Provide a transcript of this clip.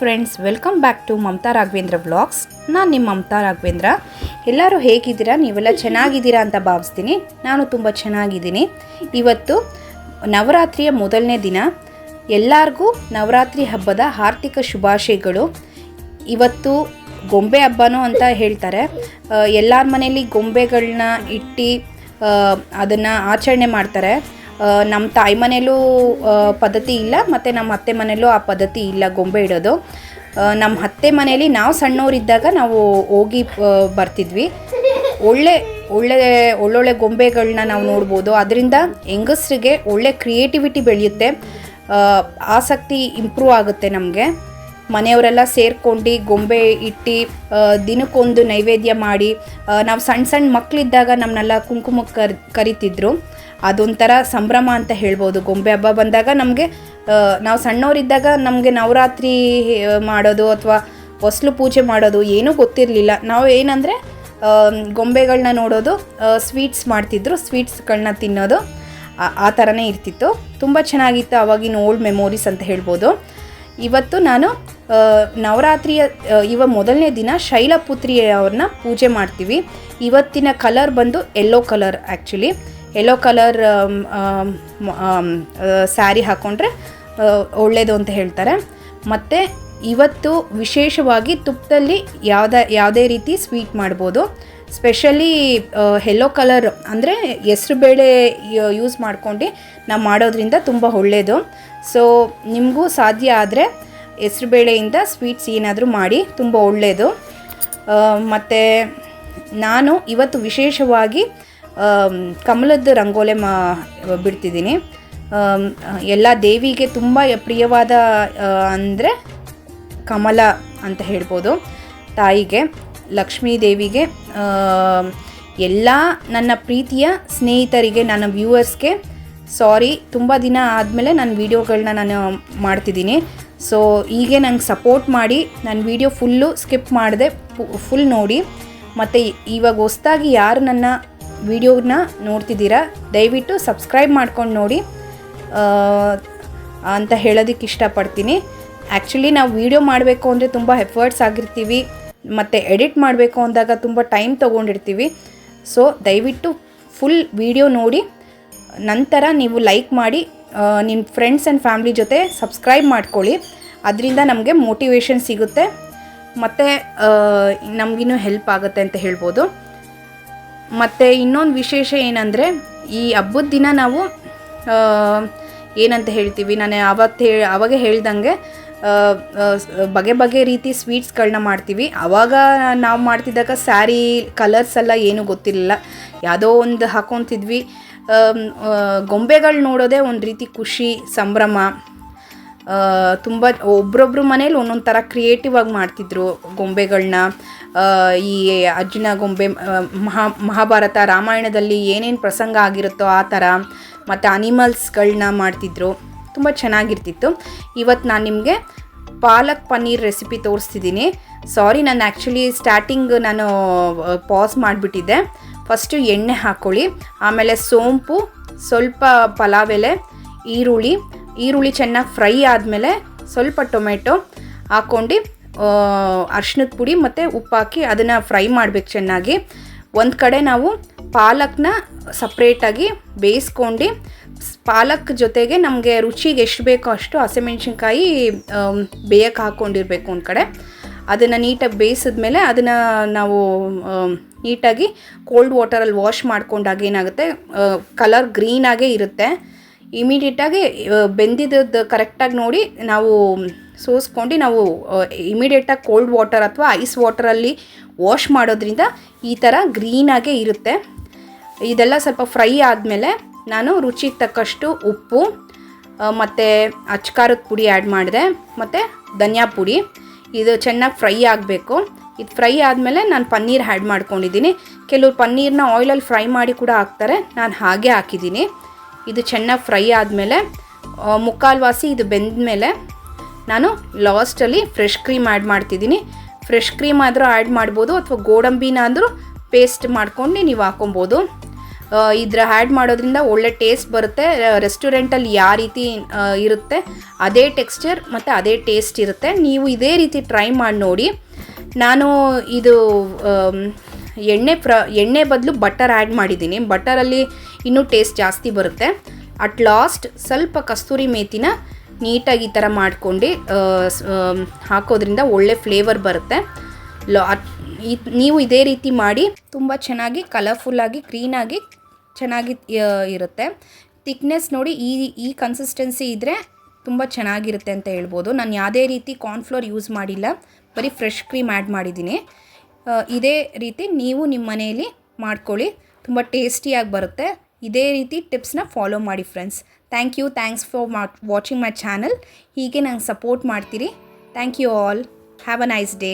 Friends welcome back to Mamata Raghavendra vlogs ನಾನು ನಿಮ್ಮ ಮಮತಾ ರಾಘವೇಂದ್ರ. ಎಲ್ಲರೂ ಹೇಗಿದ್ದೀರಾ? ನೀವೆಲ್ಲ ಚೆನ್ನಾಗಿದ್ದೀರಾ ಅಂತ ಭಾವಿಸ್ತೀನಿ. ನಾನು ತುಂಬ ಚೆನ್ನಾಗಿದ್ದೀನಿ. ಇವತ್ತು ನವರಾತ್ರಿಯ ಮೊದಲನೇ ದಿನ. ಎಲ್ಲರಿಗೂ ನವರಾತ್ರಿ ಹಬ್ಬದ ಆರ್ಥಿಕ ಶುಭಾಶಯಗಳು. ಇವತ್ತು ಗೊಂಬೆ ಹಬ್ಬನೂ ಅಂತ ಹೇಳ್ತಾರೆ. ಎಲ್ಲರ ಮನೆಯಲ್ಲಿ ಗೊಂಬೆಗಳನ್ನ ಇಟ್ಟು ಅದನ್ನು ಆಚರಣೆ ಮಾಡ್ತಾರೆ. ನಮ್ಮ ತಾಯಿ ಮನೇಲೂ ಪದ್ಧತಿ ಇಲ್ಲ, ಮತ್ತು ನಮ್ಮ ಅತ್ತೆ ಮನೇಲೂ ಆ ಪದ್ಧತಿ ಇಲ್ಲ, ಗೊಂಬೆ ಇಡೋದು. ನಮ್ಮ ಅತ್ತೆ ಮನೆಯಲ್ಲಿ ನಾವು ಸಣ್ಣವರಿದ್ದಾಗ ನಾವು ಹೋಗಿ ಬರ್ತಿದ್ವಿ. ಒಳ್ಳೆ ಒಳ್ಳೆ, ಒಳ್ಳೊಳ್ಳೆ ಗೊಂಬೆಗಳನ್ನ ನಾವು ನೋಡ್ಬೋದು. ಅದರಿಂದ ಹೆಂಗಸ್ರಿಗೆ ಒಳ್ಳೆ ಕ್ರಿಯೇಟಿವಿಟಿ ಬೆಳೆಯುತ್ತೆ. ಆಸಕ್ತಿ ಇಂಪ್ರೂವ್ ಆಗುತ್ತೆ ನಮಗೆ. ಮನೆಯವರೆಲ್ಲ ಸೇರ್ಕೊಂಡು ಗೊಂಬೆ ಇಟ್ಟು ದಿನಕ್ಕೊಂದು ನೈವೇದ್ಯ ಮಾಡಿ ನಾವು ಸಣ್ಣ ಸಣ್ಣ ಮಕ್ಕಳಿದ್ದಾಗ ನಮ್ಮನ್ನೆಲ್ಲ ಕುಂಕುಮಕ್ಕೆ ಕರ್, ಕರಿತಿದ್ರು. ಅದೊಂಥರ ಸಂಭ್ರಮ ಅಂತ ಹೇಳ್ಬೋದು. ಗೊಂಬೆ ಹಬ್ಬ ಬಂದಾಗ ನಮಗೆ ನಾವು ಸಣ್ಣವರಿದ್ದಾಗ ನಮಗೆ ನವರಾತ್ರಿ ಮಾಡೋದು ಅಥವಾ ಹೊಸ್ಲು ಪೂಜೆ ಮಾಡೋದು ಏನೂ ಗೊತ್ತಿರಲಿಲ್ಲ. ನಾವು ಏನಂದರೆ ಗೊಂಬೆಗಳನ್ನ ನೋಡೋದು ಸ್ವೀಟ್ಸ್ ಮಾಡ್ತಿದ್ರು ಸ್ವೀಟ್ಸ್ಗಳನ್ನ ತಿನ್ನೋದು, ಆ- ಥರನೇ ಇರ್ತಿತ್ತು. ತುಂಬ ಚೆನ್ನಾಗಿತ್ತು ಅವಾಗಿನ ಓಲ್ಡ್ ಮೆಮೊರೀಸ್ ಅಂತ ಹೇಳ್ಬೋದು. ಇವತ್ತು ನಾನು ನವರಾತ್ರಿಯ ಇವ ಮೊದಲನೇ ದಿನ ಶೈಲಪುತ್ರಿಯವ್ರನ್ನ ಪೂಜೆ ಮಾಡ್ತೀವಿ. ಇವತ್ತಿನ ಕಲರ್ ಬಂದು yellow colour actually yellow colour sari ಹಾಕ್ಕೊಂಡ್ರೆ ಒಳ್ಳೆಯದು ಅಂತ ಹೇಳ್ತಾರೆ. ಮತ್ತು ಇವತ್ತು ವಿಶೇಷವಾಗಿ ತುಪ್ಪದಲ್ಲಿ ಯಾವ್ದ, ಯಾವುದೇ ರೀತಿ ಸ್ವೀಟ್ ಮಾಡ್ಬೋದು. ಸ್ಪೆಷಲಿ ಯೆಲ್ಲೋ ಕಲರ್ ಅಂದರೆ ಹೆಸ್ರುಬೇಳೆ ಯೂಸ್ ಮಾಡ್ಕೊಂಡು ನಾವು ಮಾಡೋದ್ರಿಂದ ತುಂಬ ಒಳ್ಳೆಯದು ಸೊ ನಿಮಗೂ ಸಾಧ್ಯ ಆದರೆ ಹೆಸ್ರುಬೇಳೆಯಿಂದ ಸ್ವೀಟ್ಸ್ ಏನಾದರೂ ಮಾಡಿ, ತುಂಬ ಒಳ್ಳೆಯದು ಮತ್ತು ನಾನು ಇವತ್ತು ವಿಶೇಷವಾಗಿ ಕಮಲದ ರಂಗೋಲೆ ಮಾ, ಬಿಡ್ತಿದ್ದೀನಿ. ಎಲ್ಲ ದೇವಿಗೆ ತುಂಬ ಪ್ರಿಯವಾದ ಅಂದರೆ ಕಮಲ ಅಂತ ಹೇಳ್ಬೋದು. ತಾಯಿಗೆ, ಲಕ್ಷ್ಮೀ ದೇವಿಗೆ ಎಲ್ಲ ನನ್ನ ಪ್ರೀತಿಯ ಸ್ನೇಹಿತರಿಗೆ, ನನ್ನ ವ್ಯೂವರ್ಸ್ಗೆ, ಸಾರಿ, ತುಂಬ ದಿನ ಆದಮೇಲೆ ನನ್ನ ವೀಡಿಯೋಗಳನ್ನ ನಾನು ಮಾಡ್ತಿದ್ದೀನಿ. ಸೊ, ಹೀಗೆ ನಂಗೆ ಸಪೋರ್ಟ್ ಮಾಡಿ, ನನ್ನ ವೀಡಿಯೋ ಫುಲ್ಲು ಸ್ಕಿಪ್ ಮಾಡಿದೆ ಫುಲ್ ನೋಡಿ. ಮತ್ತು ಇವಾಗ ಹೊಸ್ದಾಗಿ ಯಾರು ನನ್ನ ವೀಡಿಯೋನ ನೋಡ್ತಿದ್ದೀರಾ, ದಯವಿಟ್ಟು ಸಬ್ಸ್ಕ್ರೈಬ್ ಮಾಡ್ಕೊಂಡು ನೋಡಿ. ಅಂತ ಹೇಳೋದಕ್ಕೆ ಇಷ್ಟಪಡ್ತೀನಿ. ಆ್ಯಕ್ಚುಲಿ ನಾವು ವೀಡಿಯೋ ಮಾಡಬೇಕು ಅಂದರೆ ತುಂಬ ಎಫರ್ಟ್ಸ್ ಆಗಿರ್ತೀವಿ, ಮತ್ತು ಎಡಿಟ್ ಮಾಡಬೇಕು ಅಂದಾಗ ತುಂಬ ಟೈಮ್ ತೊಗೊಂಡಿರ್ತೀವಿ. ಸೊ ದಯವಿಟ್ಟು ಫುಲ್ ವೀಡಿಯೋ ನೋಡಿ. ನಂತರ ನೀವು ಲೈಕ್ ಮಾಡಿ ನಿಮ್ಮ ಫ್ರೆಂಡ್ಸ್ ಆ್ಯಂಡ್ ಫ್ಯಾಮ್ಲಿ ಜೊತೆ ಸಬ್ಸ್ಕ್ರೈಬ್ ಮಾಡ್ಕೊಳ್ಳಿ. ಅದರಿಂದ ನಮಗೆ ಮೋಟಿವೇಶನ್ ಸಿಗುತ್ತೆ. ಮತ್ತು ನಮಗಿನ್ನೂ ಹೆಲ್ಪ್ ಆಗುತ್ತೆ ಅಂತ ಹೇಳ್ಬೋದು. ಮತ್ತು ಇನ್ನೊಂದು ವಿಶೇಷ ಏನಂದರೆ, ಈ ಹಬ್ಬದ ದಿನ ನಾವು ಏನಂತ ಹೇಳ್ತೀವಿ, ನಾನು ಆವತ್ತು ಹೇಳಿ ಆವಾಗ ಹೇಳ್ದಂಗೆ ಬಗೆ ಬಗೆ ರೀತಿ ಸ್ವೀಟ್ಸ್ಗಳನ್ನ ಮಾಡ್ತೀವಿ. ಆವಾಗ ನಾವು ಮಾಡ್ತಿದ್ದಾಗ ಸ್ಯಾರಿ ಕಲರ್ಸ್ ಎಲ್ಲ ಏನೂ ಗೊತ್ತಿರಲಿಲ್ಲ. ಯಾವುದೋ ಒಂದು ಹಾಕೊತಿದ್ವಿ. ಗೊಂಬೆಗಳು ನೋಡೋದೇ ಒಂದು ರೀತಿ ಖುಷಿ, ಸಂಭ್ರಮ. ತುಂಬ ಒಬ್ರೊಬ್ರು ಮನೇಲಿ ಒಂದೊಂದು ಥರ ಕ್ರಿಯೇಟಿವ್ ಆಗಿ ಮಾಡ್ತಿದ್ರು ಗೊಂಬೆಗಳನ್ನ ಈ ಅಜ್ಜಿನ ಗೊಂಬೆ ಮಹಾ, ಮಹಾಭಾರತ ರಾಮಾಯಣದಲ್ಲಿ ಏನೇನು ಪ್ರಸಂಗ ಆಗಿರುತ್ತೋ ಆ ಥರ ಮತ್ತು ಅನಿಮಲ್ಸ್ಗಳನ್ನ ಮಾಡ್ತಿದ್ರು. ತುಂಬ ಚೆನ್ನಾಗಿರ್ತಿತ್ತು. ಇವತ್ತು ನಾನು ನಿಮಗೆ ಪಾಲಕ್ ಪನ್ನೀರ್ ರೆಸಿಪಿ ತೋರಿಸ್ತಿದ್ದೀನಿ ಸಾರಿ, ನಾನು ಆ್ಯಕ್ಚುಲಿ ಸ್ಟಾರ್ಟಿಂಗ್ ನಾನು ಪಾಸ್ ಮಾಡಿಬಿಟ್ಟಿದ್ದೆ. ಫಸ್ಟು ಎಣ್ಣೆ ಹಾಕ್ಕೊಳ್ಳಿ ಆಮೇಲೆ ಸೋಂಪು, ಸ್ವಲ್ಪ ಪಲಾವ್ ಎಲೆ ಈರುಳ್ಳಿ. ಈರುಳ್ಳಿ ಚೆನ್ನಾಗಿ ಫ್ರೈ ಆದಮೇಲೆ ಸ್ವಲ್ಪ ಟೊಮೆಟೊ ಹಾಕ್ಕೊಂಡು ಅರ್ಶಿನದ ಪುಡಿ ಮತ್ತು ಉಪ್ಪು ಹಾಕಿ ಅದನ್ನು ಫ್ರೈ ಮಾಡಬೇಕು ಚೆನ್ನಾಗಿ. ಒಂದು ಕಡೆ ನಾವು ಪಾಲಕ್ನ ಸಪ್ರೇಟಾಗಿ ಬೇಯಿಸ್ಕೊಂಡು, ಪಾಲಕ್ ಜೊತೆಗೆ ನಮಗೆ ರುಚಿಗೆ ಎಷ್ಟು ಬೇಕೋ ಅಷ್ಟು ಹಸಿಮೆಣ್ಸಿನ್ಕಾಯಿ ಬೇಯಕ್ಕೆ ಹಾಕ್ಕೊಂಡಿರ್ಬೇಕು ಒಂದು ಕಡೆ. ಅದನ್ನು ನೀಟಾಗಿ ಬೇಯಿಸಿದ್ಮೇಲೆ ಅದನ್ನು ನಾವು ನೀಟಾಗಿ ಕೋಲ್ಡ್ ವಾಟರಲ್ಲಿ ವಾಶ್ ಮಾಡ್ಕೊಂಡಾಗ ಏನಾಗುತ್ತೆ ಕಲರ್ ಗ್ರೀನಾಗೇ ಇರುತ್ತೆ. ಇಮಿಡಿಯೇಟಾಗಿ ಬೆಂದಿದ್ದದ್ದು ಕರೆಕ್ಟಾಗಿ ನೋಡಿ ನಾವು ಸೋಸ್ಕೊಂಡು ನಾವು ಇಮಿಡಿಯೇಟಾಗಿ ಕೋಲ್ಡ್ ವಾಟರ್ ಅಥವಾ ಐಸ್ ವಾಟರಲ್ಲಿ ವಾಶ್ ಮಾಡೋದ್ರಿಂದ ಈ ಥರ ಗ್ರೀನಾಗೇ ಇರುತ್ತೆ. ಇದೆಲ್ಲ ಸ್ವಲ್ಪ ಫ್ರೈ ಆದಮೇಲೆ ನಾನು ರುಚಿಗೆ ತಕ್ಕಷ್ಟು ಉಪ್ಪು ಮತ್ತು ಅಚ್ಕಾರದ ಪುಡಿ ಆ್ಯಡ್ ಮಾಡಿದೆ, ಮತ್ತು ಧನಿಯಾ ಪುಡಿ. ಇದು ಚೆನ್ನಾಗಿ ಫ್ರೈ ಆಗಬೇಕು. ಇದು ಫ್ರೈ ಆದಮೇಲೆ ನಾನು ಪನ್ನೀರ್ ಆ್ಯಡ್ ಮಾಡ್ಕೊಂಡಿದ್ದೀನಿ. ಕೆಲವರು ಪನ್ನೀರ್ನ ಆಯಿಲಲ್ಲಿ ಫ್ರೈ ಮಾಡಿ ಕೂಡ ಹಾಕ್ತಾರೆ. ನಾನು ಹಾಗೆ ಹಾಕಿದ್ದೀನಿ. ಇದು ಚೆನ್ನಾಗಿ ಫ್ರೈ ಆದಮೇಲೆ ಮುಕ್ಕಾಲು ವಾಸಿ ಇದು ಬೆಂದ ಮೇಲೆ ನಾನು ಲಾಸ್ಟಲ್ಲಿ ಫ್ರೆಶ್ ಕ್ರೀಮ್ ಆ್ಯಡ್ ಮಾಡ್ತಿದ್ದೀನಿ. ಫ್ರೆಶ್ ಕ್ರೀಮ್ ಆದರೂ ಆ್ಯಡ್ ಮಾಡ್ಬೋದು ಅಥವಾ ಗೋಡಂಬಿನ ಆದರೂ ಪೇಸ್ಟ್ ಮಾಡ್ಕೊಂಡು ನೀವು ಹಾಕೊಬೋದು. ಇದರ ಆ್ಯಡ್ ಮಾಡೋದ್ರಿಂದ ಒಳ್ಳೆ ಟೇಸ್ಟ್ ಬರುತ್ತೆ. ರೆಸ್ಟೋರೆಂಟಲ್ಲಿ ಯಾವ ರೀತಿ ಇರುತ್ತೆ, ಅದೇ ಟೆಕ್ಸ್ಚರ್ ಮತ್ತು ಅದೇ ಟೇಸ್ಟ್ ಇರುತ್ತೆ. ನೀವು ಇದೇ ರೀತಿ ಟ್ರೈ ಮಾಡಿ ನೋಡಿ. ನಾನು ಇದು ಎಣ್ಣೆ ಪ್ರ, ಎಣ್ಣೆ ಬದಲು ಬಟರ್ ಆ್ಯಡ್ ಮಾಡಿದ್ದೀನಿ. ಬಟರಲ್ಲಿ ಇನ್ನೂ ಟೇಸ್ಟ್ ಜಾಸ್ತಿ ಬರುತ್ತೆ. ಅಟ್ ಲಾಸ್ಟ್ ಸ್ವಲ್ಪ ಕಸ್ತೂರಿ ಮೇಥಿನ ನೀಟಾಗಿ ಈ ಥರ ಮಾಡ್ಕೊಂಡು ಹಾಕೋದ್ರಿಂದ ಒಳ್ಳೆ ಫ್ಲೇವರ್ ಬರುತ್ತೆ. ಲಾ ನೀವು ಇದೇ ರೀತಿ ಮಾಡಿ ತುಂಬ ಚೆನ್ನಾಗಿ ಕಲರ್ಫುಲ್ಲಾಗಿ ಕ್ಲೀನಾಗಿ ಚೆನ್ನಾಗಿ ಇರುತ್ತೆ. ತಿಕ್ನೆಸ್ ನೋಡಿ ಈ ಈ ಕನ್ಸಿಸ್ಟೆನ್ಸಿ ಇದ್ದರೆ ತುಂಬ ಚೆನ್ನಾಗಿರುತ್ತೆ ಅಂತ ಹೇಳ್ಬೋದು. ನಾನು ಯಾವುದೇ ರೀತಿ ಕಾರ್ನ್ಫ್ಲೋರ್ ಯೂಸ್ ಮಾಡಿಲ್ಲ. ಬರೀ ಫ್ರೆಶ್ ಕ್ರೀಮ್ ಆ್ಯಡ್ ಮಾಡಿದ್ದೀನಿ. ಇದೇ ರೀತಿ ನೀವು ನಿಮ್ಮ ಮನೆಯಲ್ಲಿ ಮಾಡ್ಕೊಳ್ಳಿ. ತುಂಬ ಟೇಸ್ಟಿಯಾಗಿ ಬರುತ್ತೆ. ಇದೇ ರೀತಿ ಟಿಪ್ಸ್ನ ಫಾಲೋ ಮಾಡಿ friends thank you thanks for my watching my channel ಹೀಗೆ ನಂಗೆ ಸಪೋರ್ಟ್ ಮಾಡ್ತೀರಿ. Thank you all have a nice day